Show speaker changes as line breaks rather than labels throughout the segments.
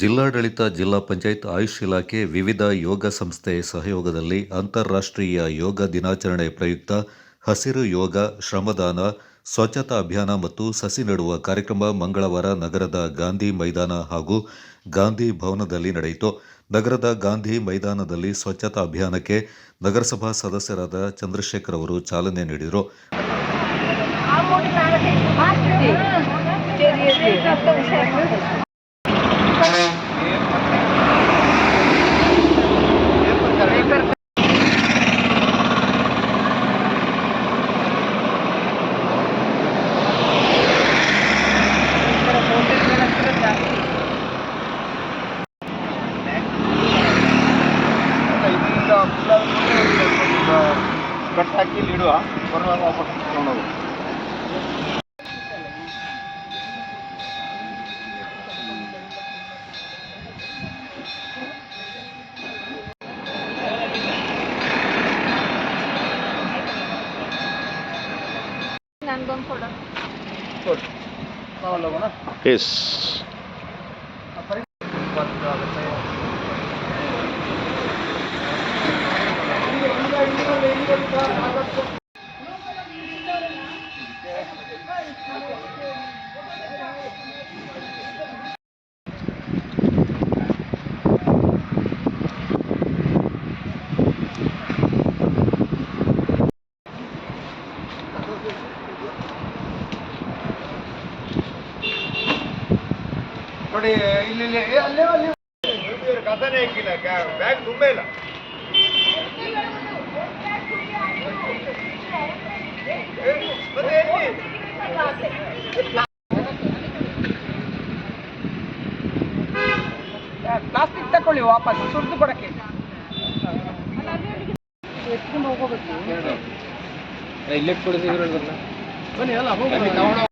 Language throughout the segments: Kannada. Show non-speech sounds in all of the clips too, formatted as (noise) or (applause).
ಜಿಲ್ಲಾಡಳಿತ ಜಿಲ್ಲಾ ಪಂಚಾಯತ್ ಆಯುಷ್ ಇಲಾಖೆ ವಿವಿಧ ಯೋಗ ಸಂಸ್ಥೆ ಸಹಯೋಗದಲ್ಲಿ ಅಂತಾರಾಷ್ಟ್ರೀಯ ಯೋಗ ದಿನಾಚರಣೆ ಪ್ರಯುಕ್ತ ಹಸಿರು ಯೋಗ, ಶ್ರಮದಾನ, ಸ್ವಚ್ಛತಾ ಅಭಿಯಾನ ಮತ್ತು ಸಸಿ ನೆಡುವ ಕಾರ್ಯಕ್ರಮ ಮಂಗಳವಾರ ನಗರದ ಗಾಂಧಿ ಮೈದಾನ ಹಾಗೂ ಗಾಂಧಿ ಭವನದಲ್ಲಿ ನಡೆಯಿತು. ನಗರದ ಗಾಂಧಿ ಮೈದಾನದಲ್ಲಿ ಸ್ವಚ್ಛತಾ ಅಭಿಯಾನಕ್ಕೆ ನಗರಸಭಾ ಸದಸ್ಯರಾದ ಚಂದ್ರಶೇಖರ್ ಅವರು ಚಾಲನೆ ನೀಡಿದರು.
ನಾವಲ್ಲಿ ಹೋಗೋಣ
ಎಸ್
ನೋಡಿ ಇಲ್ಲಿ ಇಲ್ಲಿ ಏ, ಅಲ್ಲೇ ಅಲ್ಲಿ. ಕಥನೆ ಹಾಕಿಲ್ಲ ಬ್ಯಾಗ್ ತುಂಬೇ ಇಲ್ಲ?
ಪ್ಲಾಸ್ಟಿಕ್ ತಕೊಳ್ಳಿ ವಾಪಸ್ ಸುರಿದು ಕೊಡಕ್ಕೆ. ಇಲ್ಲೇ ಕೊಡಿಸಿದ್ರು ಬನ್ನಿ ಅಲ್ಲ ಹೋಗಿ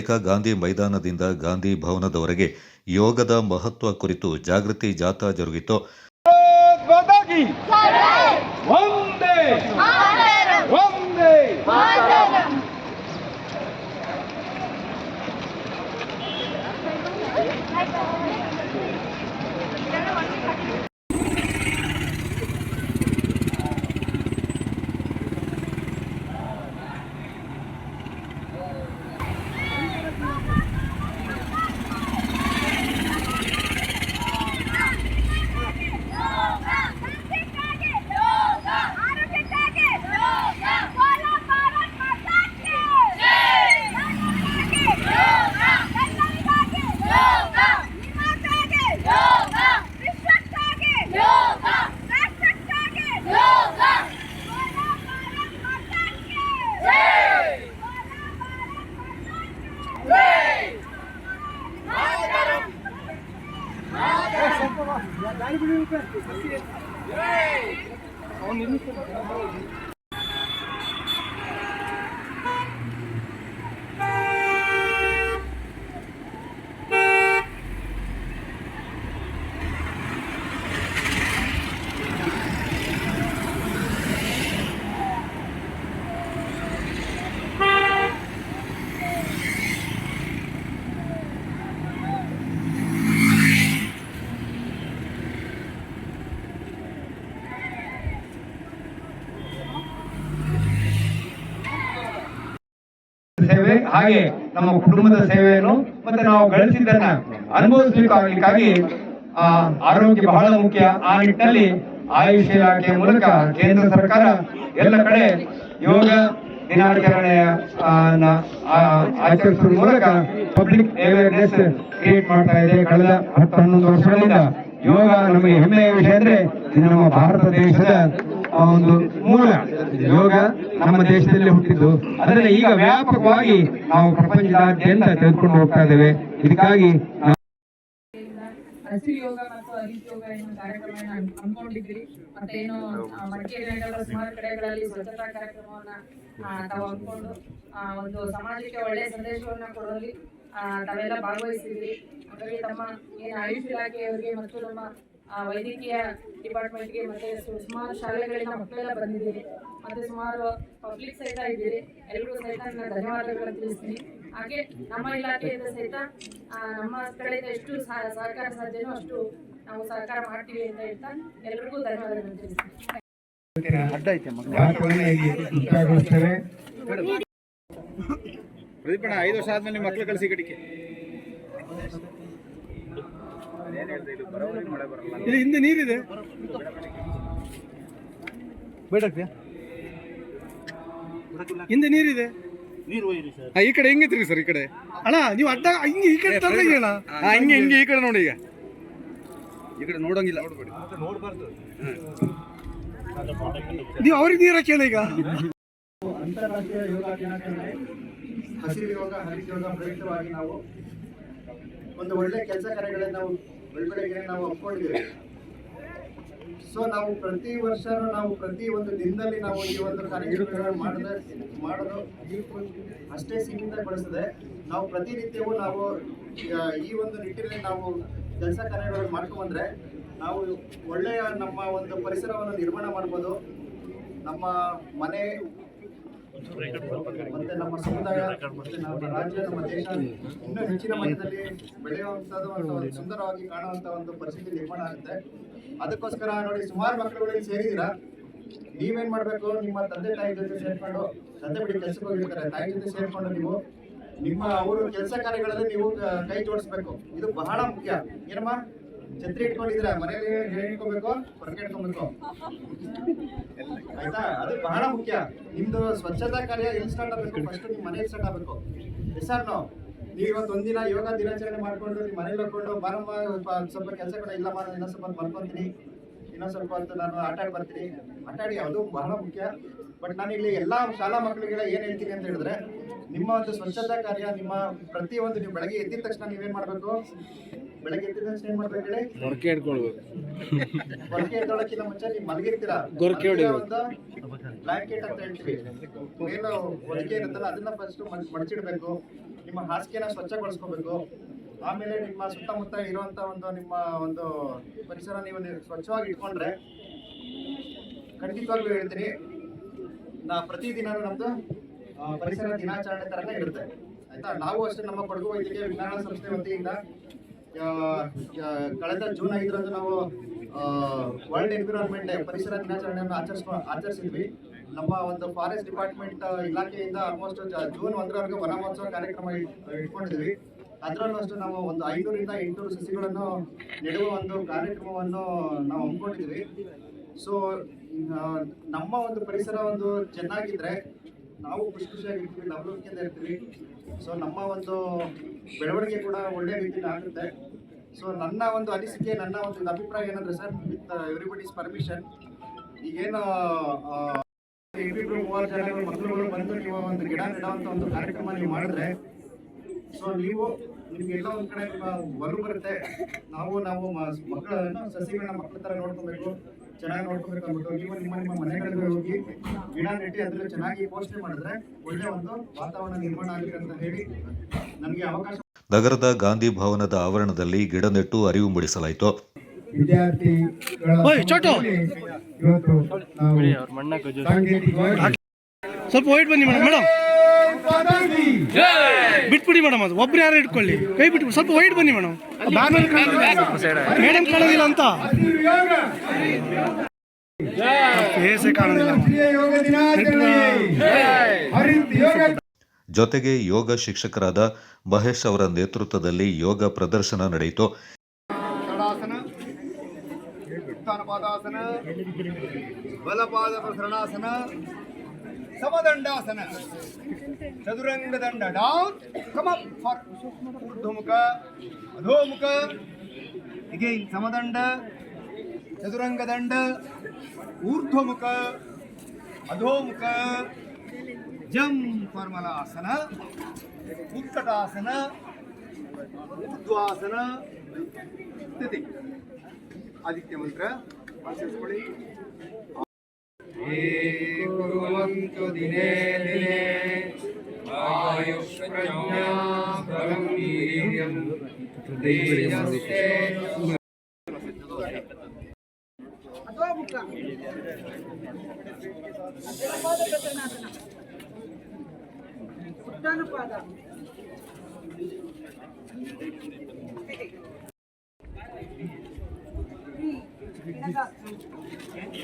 ಬಳಿಕ ಗಾಂಧಿ ಮೈದಾನದಿಂದ ಗಾಂಧಿ ಭವನದವರೆಗೆ ಯೋಗದ ಮಹತ್ವ ಕುರಿತು ಜಾಗೃತಿ ಜಾಥಾ ಜರುಗಿತು.
ಹಾಗೆ ನಮ್ಮ ಕುಟುಂಬದ ಸೇವೆಯನ್ನು ಮತ್ತೆ ನಾವು ಗಳಿಸಿದ್ದನ್ನ ಅನುಭವಿಸಬೇಕಾಗಲಿಕ್ಕಾಗಿ ಆ, ಆರೋಗ್ಯ ಬಹಳ ಮುಖ್ಯ. ಆ ನಿಟ್ಟಿನಲ್ಲಿ ಆಯುಷ್ ಇಲಾಖೆಯ ಮೂಲಕ ಕೇಂದ್ರ ಸರ್ಕಾರ ಎಲ್ಲ ಕಡೆ ಯೋಗ ದಿನಾಚರಣೆಯ ಆಚರಿಸುವ ಮೂಲಕ ಪಬ್ಲಿಕ್ ಅವೇರ್ನೆಸ್ ಕ್ರಿಯೇಟ್ ಮಾಡ್ತಾ ಇದೆ. ಕಳೆದ ಹತ್ತು ಹನ್ನೊಂದು ವರ್ಷಗಳಿಂದ ಯೋಗ ನಮಗೆ ಹೆಮ್ಮೆಯ ವಿಷಯ ಅಂದ್ರೆ ನಮ್ಮ ಭಾರತ ದೇಶದ ಒಂದು ಮೂಲ ಯೋಗ ನಮ್ಮ ದೇಶದಲ್ಲಿ ಹುಟ್ಟಿದ್ದು. ಅದನ್ನ ಈಗ ವ್ಯಾಪಕವಾಗಿ ನಾವು ಪ್ರಪಂಚದಾದ್ಯಂತ ತೆಗೆದುಕೊಂಡು ಹೋಗ್ತಾ ಇದ್ದೇವೆ. ಇದಕ್ಕಾಗಿ
ಹಸಿರು ಯೋಗ ಮತ್ತು ಹರಿತ ಯೋಗ ಎನ್ನುವ ಕಾರ್ಯಕ್ರಮವನ್ನು ಹಮ್- ಹಮ್ಮಿಕೊಂಡಿದ್ರಿ ಮತ್ತೇನು ಮಡಿಕೇರಿ ಸುಮಾರು ಕಡೆಗಳಲ್ಲಿ ಸ್ವಚ್ಛತಾ ಕಾರ್ಯಕ್ರಮವನ್ನ ಆ, ತಾವು ಹಮ್ಮಿಕೊಂಡು ಒಂದು ಸಮಾಜಕ್ಕೆ ಒಳ್ಳೆಯ ಸಂದೇಶವನ್ನ ಕೊಡುವಲ್ಲಿ ಆ, ತಾವೆಲ್ಲ ಭಾಗವಹಿಸಿದ್ರಿ ಹಾಗಾಗಿ ತಮ್ಮ ಏನು ಆಯುಷ್ ಇಲಾಖೆಯವರಿಗೆ ಮತ್ತು ನಮ್ಮ ಆ, ವೈದ್ಯಕೀಯ ಡಿಪಾರ್ಟ್ಮೆಂಟ್ಗೆ ಮತ್ತೆ ಸುಮಾರು ಶಾಲೆಗಳಿಂದ ಮಕ್ಕಳೆಲ್ಲ ಬಂದಿದ್ದೀರಿ. ಮತ್ತೆ ಸುಮಾರು ಪಬ್ಲಿಕ್ ಸಹಿತ ಇದ್ದೀರಿ. ಎಲ್ಲರೂ ಸಹಿತ ನನ್ನ ಧನ್ಯವಾದಗಳನ್ನು ತಿಳಿಸ್ತೀನಿ. ಹಾಗೆ ನಮ್ಮ ಇಲಾಖೆಯಿಂದ ಸಹಿತ ನಮ್ಮ ಕಡೆಯಿಂದ ಎಷ್ಟು ಸಹ- ಸಹಕಾರ ಸಾಧ್ಯನೋ ಅಷ್ಟು ನಾವು ಸಹಕಾರ ಮಾಡ್ತೀವಿ ಅಂತ ಹೇಳ್ತಾ ಎಲ್ರಿಗೂ ಧನ್ಯವಾದಗಳನ್ನು ತಿಳಿಸ್ತೀನಿ.
ಪ್ರದೀಪಣ್ಣ ಐದು ವರ್ಷ ಆದ್ಮೇಲೆ ಮಕ್ಕಳು ಮಕ್ಳು ಕಳಿಸಿ ಕಡಿಕೆ ಇಲ್ಲಿ ಹಿಂದೆ ನೀರಿದೆ. ಬೇಡಕ್ತಿಯಾ ಹಿಂದೆ ನೀರಿದೆ. ಹಾ, ಈ ಕಡೆ ಹೆಂಗೆ ತಿರುಗಿ ಸರ್ ಈ ಕಡೆ. ಅಣ್ಣ ನೀವು ಅಡ್ಡ ಹಿಂಗೆ ಈ ಕಡೆ ತರ್ಲಿ ಅಣ್ಣ? ಹಾ, ಹಿಂಗೆ ಹಿಂಗೆ ಈ ಕಡೆ ನೋಡಿ ಈಗ. ಈ ಕಡೆ ನೋಡಂಗಿಲ್ಲ. ನೀವು ಅವ್ರಿಗೆ ನೀರು ಹಾಕಿ ಈಗ.
ಅಂತಾರಾಷ್ಟ್ರೀಯ ಯೋಗ ದಿನಾಚರಣೆ ಹಸಿರು ಯೋಗ ಹರಿತ ಯೋಗ ಪ್ರಯುಕ್ತವಾಗಿ ನಾವು ಒಂದು ಒಳ್ಳೆ ಕೆಲಸ ಕಾರ್ಯಗಳನ್ನು ನಾವು ಬೆಳವಣಿಗೆ ನಾವು ಒಪ್ಕೊಂಡಿದ್ದೇವೆ ಸೊ ನಾವು ಪ್ರತಿ ವರ್ಷ ನಾವು ಪ್ರತಿ ಒಂದು ದಿನದಲ್ಲಿ ನಾವು ಈ ಒಂದು ಕಾರ್ಯಕ್ರಮಗಳನ್ನು ಮಾಡದೆ ಮಾಡೋದು ಅಷ್ಟೇ ಸೀಮಿತಗೊಳಿಸದೆ ನಾವು ಪ್ರತಿನಿತ್ಯವೂ ನಾವು ಈ ಒಂದು ನಿಟ್ಟಿನಲ್ಲಿ ನಾವು ಕೆಲಸ ಕಾರ್ಯಗಳನ್ನು ಮಾಡ್ಕೊಂಡ್ರೆ ನಾವು ಒಳ್ಳೆಯ ನಮ್ಮ ಒಂದು ಪರಿಸರವನ್ನು ನಿರ್ಮಾಣ ಮಾಡ್ಬೋದು. ನಮ್ಮ ಮನೆ ಮತ್ತೆ ನಮ್ಮ ಸಮುದಾಯ, ಮತ್ತೆ ನಮ್ಮ ರಾಜ್ಯ ನಮ್ಮ ದೇಶ ಇನ್ನೂ ಹೆಚ್ಚಿನ ಮಟ್ಟದಲ್ಲಿ ಬೆಳೆಯುವಂಥದ್ದು ಒಂದು ಸುಂದರವಾಗಿ ಕಾಣುವಂತ ಒಂದು ಪರಿಸ್ಥಿತಿ ನಿರ್ಮಾಣ ಆಗುತ್ತೆ. ಅದಕ್ಕೋಸ್ಕರ ನೋಡಿ, ಸುಮಾರು ಮಕ್ಕಳುಗಳಿಗೆ ಸೇರಿದಿರ ನೀವೇನ್ ಮಾಡ್ಬೇಕು? ನಿಮ್ಮ ತಂದೆ ತಾಯಿ ಜೊತೆ ಸೇರ್ಕೊಂಡು, ತಂದೆ ಬಿಡಿ ಕೆಲಸಕ್ಕೆ ಹೋಗಿರ್ತಾರೆ. ತಾಯಿ ಜೊತೆ ಸೇರ್ಕೊಂಡು ನೀವು ನಿಮ್ಮ ಅವರು ಕೆಲಸ ಕಾರ್ಯಗಳಲ್ಲಿ ನೀವು ಕೈ ಜೋಡಿಸ್ಬೇಕು. ಇದು ಬಹಳ ಮುಖ್ಯ. ಏನಮ್ಮ? ಛತ್ರಿ ಇಟ್ಕೊಂಡಿದ್ರ ಮನೇಲಿ ಹೇಳಿಕೊಬೇಕು? ಇಟ್ಕೋಬೇಕು ಹೊರಗೆ ಇಟ್ಕೋಬೇಕು? (laughs) ಆಯ್ತಾ? ಅದು ಬಹಳ ಮುಖ್ಯ. ನಿಮ್ದು ಸ್ವಚ್ಛತಾ ಕಾರ್ಯ ಎಲ್ಲಿ ಸ್ಟಾರ್ಟ್ ಆಗಬೇಕು? ಫಸ್ಟ್ ನಿಮ್ಮ ಮನೇಲಿ ಸ್ಟಾರ್ಟ್ ಆಗಬೇಕು. ಸರ್, ನಾವು ನೀವು ಇವತ್ತು ಒಂದಿನ ಯೋಗ ದಿನಾಚರಣೆ ಮಾಡ್ಕೊಂಡು ನಿಮ್ಮ ಮನೇಲಿ ಹೋಗ್ಕೊಂಡು ಬಾರಮ್ಮ ಸ್ವಲ್ಪ- ಕೆಲಸ ಕೂಡ ಇಲ್ಲ ಮಾಡ, ಇನ್ನೊಂದು ಸ್ವಲ್ಪ ಬರ್ಕೊಂತೀನಿ. ಇನ್ನೊಂದು ಸ್ವಲ್ಪ ಅಂತ ನಾನು ಆಟ ಆಡಿ ಬರ್ತೀನಿ. ಆಟ ಆಡಿ ಅದು ಬಹಳ ಮುಖ್ಯ. ಬಟ್ ನಾನು ಇಲ್ಲಿ ಎಲ್ಲ ಶಾಲಾ ಮಕ್ಕಳಿಗೆಲ್ಲ ಏನು ಹೇಳ್ತೀನಿ ಅಂತ ಹೇಳಿದ್ರೆ ನಿಮ್ಮ ಒಂದು ಸ್ವಚ್ಛತಾ ಕಾರ್ಯ ನಿಮ್ಮ ಪ್ರತಿಯೊಂದು ನೀವು ಬೆಳಗ್ಗೆ ಎದ್ದಿದ ತಕ್ಷಣ ನೀವೇನು ಮಾಡಬೇಕು? ಬೆಳಗ್ಗೆ ಎದ್ದಿದ ತಕ್ಷಣ ಏನು ಮಾಡ್ಬೇಕು ಹೇಳಿ?
ಹೊರಕೆ ಹಿಡ್ಕೊಳ್ಬೇಕು.
ಗೊರಕೆ ಮುಂಚೆ ನೀವು ಮಲಗಿರ್ತೀರಾ
ಗೊರಕೆ.
ಒಂದು ಬ್ಲಾಂಕೆಟ್ ಅಂತ ಹೇಳ್ತೀವಿ. ಏನು ಹೊರಗೆ ಇರುತ್ತಲ್ಲ ಅದನ್ನ ಫಸ್ಟ್ ಮಡಚಿಡ್ಬೇಕು. ನಿಮ್ಮ ಹಾಸಿಗೆನ ಸ್ವಚ್ಛಗೊಳಿಸ್ಕೋಬೇಕು. ಆಮೇಲೆ ನಿಮ್ಮ ಸುತ್ತಮುತ್ತ ಇರುವಂತ ಒಂದು ನಿಮ್ಮ ಒಂದು ಪರಿಸರ ನೀವು ನೀವು ಸ್ವಚ್ಛವಾಗಿ ಇಟ್ಕೊಂಡ್ರೆ ಖಂಡಿತವಾಗ್ಲೂ ಹೇಳ್ತೀನಿ ನಾ ಪ್ರತಿದಿನ ನಮ್ದು ಪರಿಸರ ದಿನಾಚರಣೆ ತರನೇ ಇರುತ್ತೆ. ಆಯ್ತಾ? ನಾವು ಅಷ್ಟೇ ನಮ್ಮ ಕೊಡಗು ವೈದ್ಯಕೀಯ ವಿಜ್ಞಾನ ಸಂಸ್ಥೆ ವತಿಯಿಂದ ಕಳೆದ ಜೂನ್ ಐದರಂದು ನಾವು ವರ್ಲ್ಡ್ ಎನ್ವಿರಾನ್ಮೆಂಟ್ ಡೇ ಪರಿಸರ ದಿನಾಚರಣೆಯನ್ನು ಆಚರಿಸ್ಕೊ, ಆಚರಿಸಿದ್ವಿ. ನಮ್ಮ ಒಂದು ಫಾರೆಸ್ಟ್ ಡಿಪಾರ್ಟ್ಮೆಂಟ್ ಇಲಾಖೆಯಿಂದ ಆಲ್ಮೋಸ್ಟ್ ಜೂನ್ ಒಂದರವರೆಗೆ ವನ ಮಹೋತ್ಸವ ಕಾರ್ಯಕ್ರಮ ಇಟ್- ಇಟ್ಕೊಂಡಿದ್ವಿ. ಅದರಲ್ಲೂ ಅಷ್ಟು ನಾವು ಒಂದು ಐನೂರಿಂದ ಎಂಟುನೂರು ಸಸಿಗಳನ್ನು ನೆಡುವ ಒಂದು ಕಾರ್ಯಕ್ರಮವನ್ನು ನಾವು ಹಮ್ಮಿಕೊಂಡಿದ್ವಿ. ಸೊ ನಮ್ಮ ಒಂದು ಪರಿಸರ ಒಂದು ಚೆನ್ನಾಗಿದ್ರೆ ನಾವು ಖುಷಿ ಖುಷಿಯಾಗಿರ್ತೀವಿ ಲವಲವಿಕೆಯಿಂದ ಇರ್ತೀವಿ. ಸೊ ನಮ್ಮ ಒಂದು ಬೆಳವಣಿಗೆ ಕೂಡ ಒಳ್ಳೆ ರೀತಿಯಲ್ಲಿ ಆಗುತ್ತೆ. ಸೊ ನನ್ನ ಒಂದು ಅನಿಸಿಕೆ, ನನ್ನ ಒಂದು ಅಭಿಪ್ರಾಯ ಏನಂದ್ರೆ ಸರ್, ವಿತ್ ಎವ್ರಿಬಡೀಸ್ ಪರ್ಮಿಷನ್, ಈಗೇನು ಇಬ್ಬಿಬ್ರು ಜನ ಮಕ್ಕಳುಗಳು ಬಂದು ನೀವು ಒಂದು ಗಿಡ ನೆಡುವಂತ ಒಂದು ಕಾರ್ಯಕ್ರಮ ನೀವು ಮಾಡಿದ್ರೆ ಸೊ ನೀವು ನಿಮ್ಗೆಲ್ಲ ಒಂದ್ ಕಡೆ ಒಲವು ಬರುತ್ತೆ. ನಾವು ನಾವು ಮಕ್ಕಳನ್ನು, ಸಸಿಗಳನ್ನ ಮಕ್ಕಳ ತರ ನೋಡ್ಕೊಬೇಕು. ಚೆನ್ನಾಗಿ ನೋಡ್ಕೊಬೇಕು ಅಂದ್ಬಿಟ್ಟು ನೀವು ನಿಮ್ಮ ನಿಮ್ಮ ಮನೆಗಳಿಗೆ ಹೋಗಿ ಗಿಡ ನೆಟ್ಟಿ ಅದ್ರಲ್ಲಿ ಚೆನ್ನಾಗಿ ಪೋಷಣೆ ಮಾಡಿದ್ರೆ ಒಳ್ಳೆ ಒಂದು ವಾತಾವರಣ ನಿರ್ಮಾಣ ಆಗಿದೆ ಅಂತ ಹೇಳಿ ನಮಗೆ ಅವಕಾಶ
ನಗರದ ಗಾಂಧಿ ಭವನದ ಆವರಣದಲ್ಲಿ ಗಿಡ ನೆಟ್ಟು ಅರಿವು ಮೂಡಿಸಲಾಯಿತು.
ವಿದ್ಯಾರ್ಥಿಗಳ ಸಂಘದಲ್ಲಿ ಇವತ್ತು ನಾವು
ಸ್ವಲ್ಪ ವೈಟ್ ಬನ್ನಿ ಮೇಡಮ್ ಮೇಡಮ್. ಬಿಟ್ಬಿಡಿ ಮೇಡಮ್ ಅದು. ಒಬ್ರು ಯಾರು ಇಟ್ಕೊಳ್ಳಿ. ಕೈ ಬಿಟ್ಟು ಸ್ವಲ್ಪ ವೈಟ್ ಬನ್ನಿ ಮೇಡಮ್. ಮೇಡಮ್ ಕಾಣೋದಿಲ್ಲ ಅಂತ. ಫೇಸೇ ಕಾಣೋದಿಲ್ಲ.
ಜೊತೆಗೆ ಯೋಗ ಶಿಕ್ಷಕರಾದ ಮಹೇಶ್ ಅವರ ನೇತೃತ್ವದಲ್ಲಿ ಯೋಗ ಪ್ರದರ್ಶನ ನಡೆಯಿತು.
ಬಲಪಾದ ಶರಣಾಸನ ಸಮದಂಡಾಸನ ಚದುರಂಗ ದಂಡ ಡೌನ್ ಕಮ್ ಅಪ್ ಫಾರ್ ಊರ್ಧ್ವಮುಖ ಅಧೋಮುಖ ಅಗೇನ್ ಸಮದಂಡ
ಚದುರಂಗ ದಂಡ ಊರ್ಧ್ವಮುಖ ಅಧೋಮುಖ ಜಂ ಫಾರ್ಮಲಾಸನ ಉತ್ಕಟಾಸನ ಊರ್ಧ್ವಾಸನ ಸ್ಥಿತಿ ಆದಿತ್ಯ ಮಂತ್ರ ಆಚರಿಸ್ಕೊಳ್ಳಿ कुर्वन्तु दिने दिने आयुष्प्रज्ञा बलं वीर्यं तेजस्ते పాద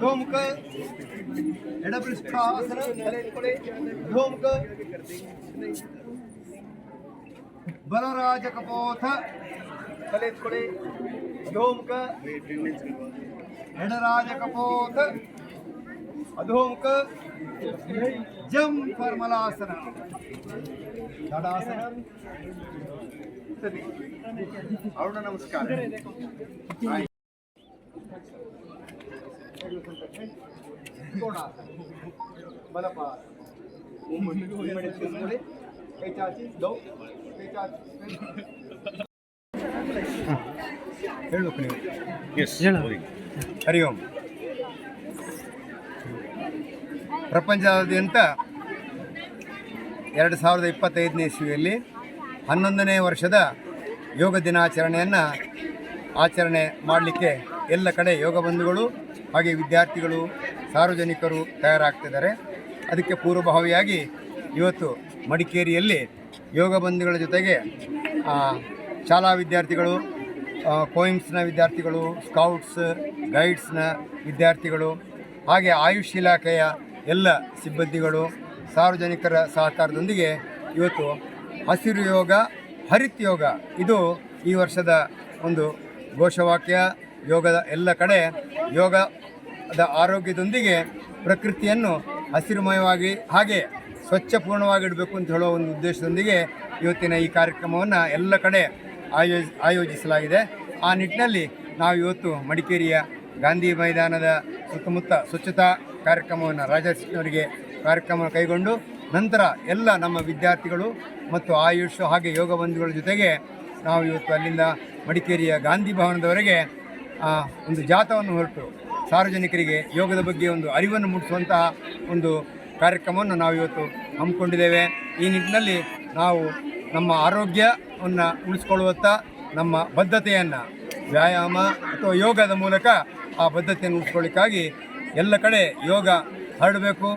ಅಧೋಮುಖ ಎಡ ಪೃಷ್ಠಾಸನ ತಲೆ ಎತ್ಕೊಳ್ಳಿ. ಅಧೋಮುಖ ಬಲರಾಜ ಕಪೋಥ ತಲೆ ಎತ್ಕೊಳ್ಳಿ ಅಧೋಮುಖ ಎಡರಾಜ ಕಪೋಥ ಅಧೋಮುಖ ಜಂ ಫರ್ಮಲಾಸನ ತಡಾಸನ ಸರಿ ಅರುಣ ನಮಸ್ಕಾರ ಕೈ ಚಾಚಿ ಕೈ ಚಾಚಿ ಹೇಳ್ಬೇಕು ನೀವು ಹರಿ ಓಂ. ಪ್ರಪಂಚದಾದ್ಯಂತ ಎರಡು ಸಾವಿರದ ಇಪ್ಪತ್ತೈದನೇ ಇಸ್ವಿಯಲ್ಲಿ ಹನ್ನೊಂದನೇ ವರ್ಷದ ಯೋಗ ದಿನಾಚರಣೆಯನ್ನು ಆಚರಣೆ ಮಾಡಲಿಕ್ಕೆ ಎಲ್ಲ ಕಡೆ ಯೋಗ ಬಂಧುಗಳು ಹಾಗೆ ವಿದ್ಯಾರ್ಥಿಗಳು ಸಾರ್ವಜನಿಕರು ತಯಾರಾಗ್ತಿದ್ದಾರೆ. ಅದಕ್ಕೆ ಪೂರ್ವಭಾವಿಯಾಗಿ ಇವತ್ತು ಮಡಿಕೇರಿಯಲ್ಲಿ ಯೋಗ ಬಂಧುಗಳ ಜೊತೆಗೆ ಶಾಲಾ ವಿದ್ಯಾರ್ಥಿಗಳು ಕೋಯಿಮ್ಸ್ನ ವಿದ್ಯಾರ್ಥಿಗಳು, ಸ್ಕೌಟ್ಸ್, ಗೈಡ್ಸ್ನ ವಿದ್ಯಾರ್ಥಿಗಳು, ಹಾಗೆ ಆಯುಷ್ ಇಲಾಖೆಯ ಎಲ್ಲ ಸಿಬ್ಬಂದಿಗಳು, ಸಾರ್ವಜನಿಕರ ಸಹಕಾರದೊಂದಿಗೆ ಇವತ್ತು ಹಸಿರು ಯೋಗ, ಹರಿತ್ ಯೋಗ, ಇದು ಈ ವರ್ಷದ ಒಂದು ಘೋಷವಾಕ್ಯ. ಯೋಗದ ಎಲ್ಲ ಕಡೆ ಯೋಗದ ಆರೋಗ್ಯದೊಂದಿಗೆ ಪ್ರಕೃತಿಯನ್ನು ಹಸಿರುಮಯವಾಗಿ, ಹಾಗೆ ಸ್ವಚ್ಛಪೂರ್ಣವಾಗಿಡಬೇಕು ಅಂತ ಹೇಳೋ ಒಂದು ಉದ್ದೇಶದೊಂದಿಗೆ ಇವತ್ತಿನ ಈ ಕಾರ್ಯಕ್ರಮವನ್ನು ಎಲ್ಲ ಕಡೆ ಆಯೋಜ ಆಯೋಜಿಸಲಾಗಿದೆ. ಆ ನಿಟ್ಟಿನಲ್ಲಿ ನಾವು ಇವತ್ತು ಮಡಿಕೇರಿಯ ಗಾಂಧಿ ಮೈದಾನದ ಸುತ್ತಮುತ್ತ ಸ್ವಚ್ಛತಾ ಕಾರ್ಯಕ್ರಮವನ್ನು ರಾಜ್ಯವರಿಗೆ ಕಾರ್ಯಕ್ರಮ ಕೈಗೊಂಡು, ನಂತರ ಎಲ್ಲ ನಮ್ಮ ವಿದ್ಯಾರ್ಥಿಗಳು ಮತ್ತು ಆಯುಷ್ ಹಾಗೆ ಯೋಗ ಬಂಧುಗಳ ಜೊತೆಗೆ ನಾವು ಇವತ್ತು ಅಲ್ಲಿಂದ ಮಡಿಕೇರಿಯ ಗಾಂಧಿ ಭವನದವರೆಗೆ ಒಂದು ಜಾಥವನ್ನು ಹೊರಟು. ಸಾರ್ವಜನಿಕರಿಗೆ ಯೋಗದ ಬಗ್ಗೆ ಒಂದು ಅರಿವನ್ನು ಮೂಡಿಸುವಂತಹ ಒಂದು ಕಾರ್ಯಕ್ರಮವನ್ನು ನಾವು ಇವತ್ತು ಹಮ್ಮಿಕೊಂಡಿದ್ದೇವೆ. ಈ ನಿಟ್ಟಿನಲ್ಲಿ ನಾವು ನಮ್ಮ ಆರೋಗ್ಯವನ್ನು ಉಳಿಸ್ಕೊಳ್ಳುವತ್ತ ನಮ್ಮ ಬದ್ಧತೆಯನ್ನು, ವ್ಯಾಯಾಮ ಅಥವಾ ಯೋಗದ ಮೂಲಕ ಆ ಬದ್ಧತೆಯನ್ನು ಉಳಿಸ್ಕೊಳ್ಳಿಕ್ಕಾಗಿ ಎಲ್ಲ ಕಡೆ ಯೋಗ ಹರಡಬೇಕು.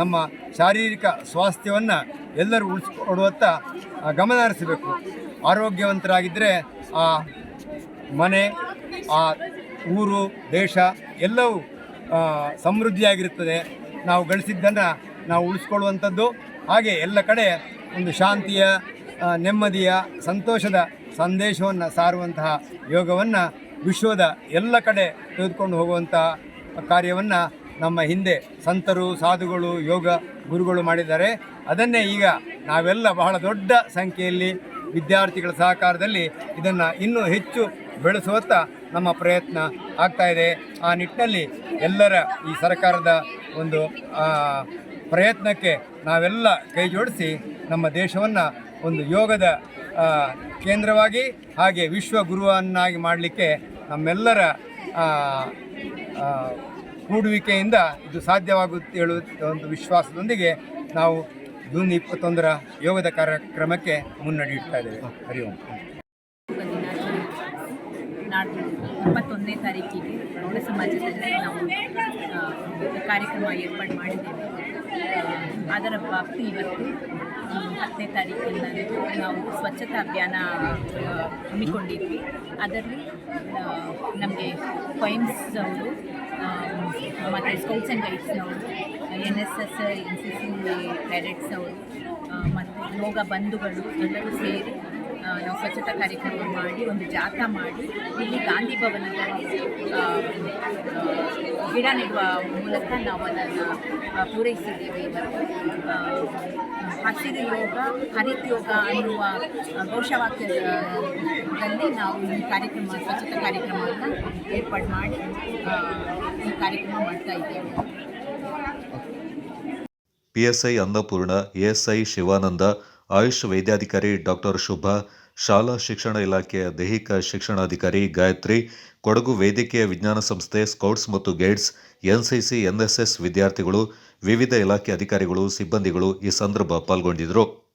ನಮ್ಮ ಶಾರೀರಿಕ ಸ್ವಾಸ್ಥ್ಯವನ್ನು ಎಲ್ಲರೂ ಉಳಿಸ್ಕೊಡುವತ್ತ ಗಮನ ಹರಿಸಬೇಕು ಆರೋಗ್ಯವಂತರಾಗಿದ್ದರೆ ಆ ಮನೆ, ಆ ಊರು, ದೇಶ ಎಲ್ಲವೂ ಸಮೃದ್ಧಿಯಾಗಿರುತ್ತದೆ. ನಾವು ಗಳಿಸಿದ್ದನ್ನು ನಾವು ಉಳಿಸ್ಕೊಳ್ಳುವಂಥದ್ದು. ಹಾಗೆ ಎಲ್ಲ ಕಡೆ ಒಂದು ಶಾಂತಿಯ ನೆಮ್ಮದಿಯ, ಸಂತೋಷದ ಸಂದೇಶವನ್ನು ಸಾರುವಂತಹ ಯೋಗವನ್ನು ವಿಶ್ವದ ಎಲ್ಲ ಕಡೆ ತೆಗೆದುಕೊಂಡು ಹೋಗುವಂಥ ಕಾರ್ಯವನ್ನು ನಮ್ಮ ಹಿಂದೆ ಸಂತರು, ಸಾಧುಗಳು, ಯೋಗ ಗುರುಗಳು ಮಾಡಿದ್ದಾರೆ. ಅದನ್ನೇ ಈಗ ನಾವೆಲ್ಲ ಬಹಳ ದೊಡ್ಡ ಸಂಖ್ಯೆಯಲ್ಲಿ ವಿದ್ಯಾರ್ಥಿಗಳ ಸಹಕಾರದಲ್ಲಿ ಇದನ್ನು ಇನ್ನೂ ಹೆಚ್ಚು ಬೆಳೆಸುವತ್ತ ನಮ್ಮ ಪ್ರಯತ್ನ ಆಗ್ತಾ ಇದೆ. ಆ ನಿಟ್ಟಿನಲ್ಲಿ ಎಲ್ಲರ ಈ ಸರ್ಕಾರದ ಒಂದು ಪ್ರಯತ್ನಕ್ಕೆ ನಾವೆಲ್ಲ ಕೈ ಜೋಡಿಸಿ ನಮ್ಮ ದೇಶವನ್ನು ಒಂದು ಯೋಗದ ಕೇಂದ್ರವಾಗಿ ಹಾಗೆ ವಿಶ್ವ ಗುರುವನ್ನಾಗಿ ಮಾಡಲಿಕ್ಕೆ ನಮ್ಮೆಲ್ಲರ ಕೂಡುವಿಕೆಯಿಂದ ಇದು ಸಾಧ್ಯವಾಗುತ್ತೆ ಹೇಳುವ ಒಂದು ವಿಶ್ವಾಸದೊಂದಿಗೆ ನಾವು ಜೂನ್ ಇಪ್ಪತ್ತೊಂದರ ಯೋಗದ ಕಾರ್ಯಕ್ರಮಕ್ಕೆ ಮುನ್ನಡೆಯುತ್ತಾ ಇದ್ದೇವೆ. ಹರಿ ಓಂ.
ನಾಡ್ದು ಇಪ್ಪತ್ತೊಂದನೇ ತಾರೀಕಿಗೆ ಗೌಡ ಸಮಾಜದಲ್ಲಿ ನಾವು ಕಾರ್ಯಕ್ರಮ ಏರ್ಪಾಡು ಮಾಡಿದ್ದೇವೆ. ಅದರ ವ್ಯಾಪ್ತಿ ಇವತ್ತು ಹತ್ತನೇ ತಾರೀಕಿನ ನಾವು ಸ್ವಚ್ಛತಾ ಅಭಿಯಾನ ಹಮ್ಮಿಕೊಂಡಿದ್ವಿ. ಅದರಲ್ಲಿ ನಮಗೆ ಪೈಮ್ಸ್ ಅವರು ಮತ್ತು scouts and ಗೈಡ್ಸ್ನವರು N S S N C C cadets ಅವರು ಮತ್ತು ಯೋಗ ಬಂಧುಗಳು ಎಲ್ಲರೂ ಸೇರಿ ನಾವು ಸ್ವಚ್ಛತಾ ಕಾರ್ಯಕ್ರಮ ಮಾಡಿ, ಒಂದು ಜಾಥಾ ಮಾಡಿ, ಇಲ್ಲಿ ಗಾಂಧಿ ಭವನದಲ್ಲಿ ಗಿಡ ನೆಡುವ ಮೂಲಕ ನಾವು ಅದನ್ನು ಪೂರೈಸಿದ್ದೇವೆ. ಹಸಿರು ಯೋಗ, ಹರಿತ್ ಯೋಗ ಅನ್ನುವ ಘೋಷವಾಕ್ಯದಲ್ಲಿ ನಾವು ಈ ಕಾರ್ಯಕ್ರಮ, ಸ್ವಚ್ಛತಾ ಕಾರ್ಯಕ್ರಮವನ್ನು ಏರ್ಪಾಡು ಮಾಡಿ ಈ ಕಾರ್ಯಕ್ರಮ ಮಾಡ್ತಾ ಇದ್ದೇವೆ.
ಪಿಎಸ್ಐ ಅನ್ನಪೂರ್ಣ ಎಎಸ್ಐ ಶಿವಾನಂದ ಆಯುಷ್ ವೈದ್ಯಾಧಿಕಾರಿ ಡಾಕ್ಟರ್ ಶುಭ, ಶಾಲಾ ಶಿಕ್ಷಣ ಇಲಾಖೆಯ ದೈಹಿಕ ಶಿಕ್ಷಣಾಧಿಕಾರಿ ಗಾಯತ್ರಿ, ಕೊಡಗು ವೈದ್ಯಕೀಯ ವಿಜ್ಞಾನ ಸಂಸ್ಥೆ ಸ್ಕೌಟ್ಸ್ ಮತ್ತು ಗೈಡ್ಸ್, ಎನ್ಸಿಸಿ, ಎನ್ಎಸ್ಎಸ್ ವಿದ್ಯಾರ್ಥಿಗಳು, ವಿವಿಧ ಇಲಾಖೆ ಅಧಿಕಾರಿಗಳು, ಸಿಬ್ಬಂದಿಗಳು ಈ ಸಂದರ್ಭ ಪಾಲ್ಗೊಂಡಿದ್ದರು.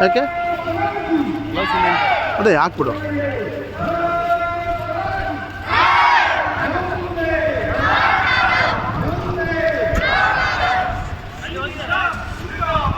ಯಾಕೆ? ಅದೇ ಹಾಕ್ಬಿಡು.